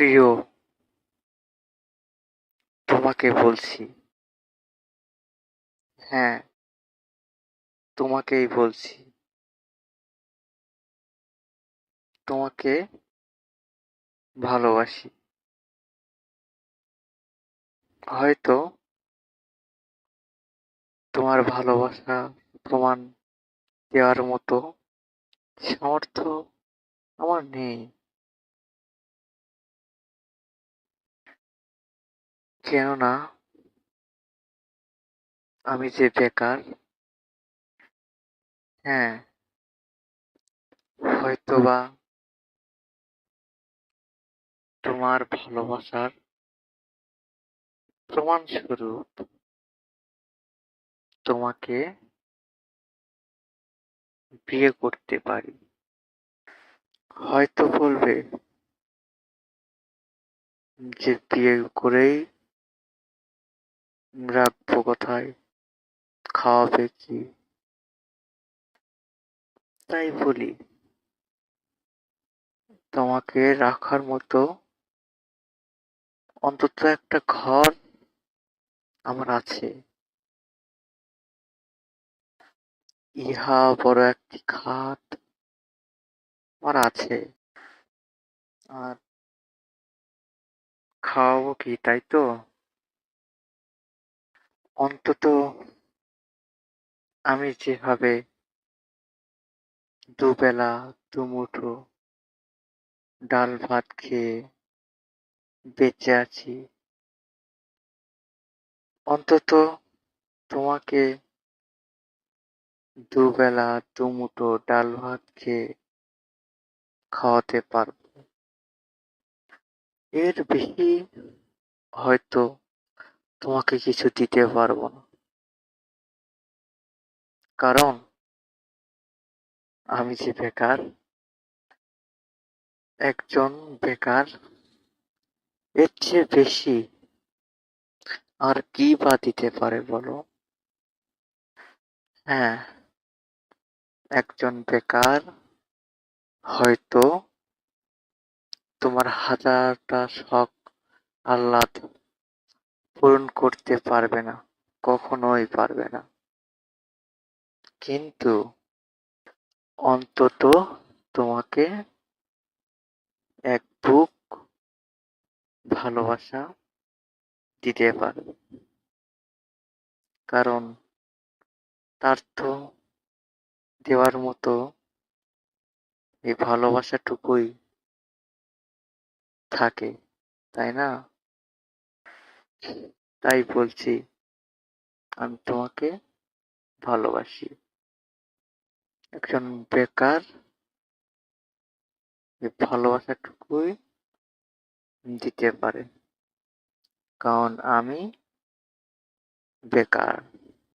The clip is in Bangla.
প্রিয়, তোমাকে বলছি। হ্যাঁ তোমাকেই বলছি। তোমাকে ভালোবাসি। হয়তো তোমার ভালোবাসা প্রমাণ দেওয়ার মতো সামর্থ্য আমার নেই। কেননা আমি যে বেকার হ্যাঁ হয়তোবা তোমার ভালোবাসার প্রমাণস্বরূপ তোমাকে বিয়ে করতে পারি। হয়তো বলবে যে বিয়ে করেই রাখব কোথায়? খাওয়াবে কি? তাই বলি, তোমাকে রাখার মতো অন্তত একটা ঘর আমার আছে। ইহা বড় একটি খাট আমার আছে। আর খাওয়াবো কি, তাই তো? অন্তত আমি যেভাবে দুবেলা দুমুঠো ডাল ভাত খেয়ে বেঁচে আছি, অন্তত তোমাকে দুবেলা দুমুঠো ডাল ভাত খেয়ে খাওয়াতে পারব। এর বেশি হয়তো তোমাকে কিছু দিতে পারব না। কারণ, আমি যে বেকার, একজন বেকার, এর চেয়ে বেশি আর কি বা দিতে পারে বলো? হ্যাঁ একজন বেকার হয়তো তোমার হাজারটা শখ আহ্লাদ পূরণ করতে পারবে না, কখনোই পারবে না। কিন্তু অন্তত তোমাকে এক বুক ভালোবাসা দিতে পারবে। কারণ তার তো দেওয়ার মতো এই ভালোবাসাটুকুই থাকে, তাই না? তাই বলছি আমি তোমাকে ভালোবাসি। একজন বেকার যে ভালোবাসাটুকুই দিতে পারে। কারণ আমি বেকার।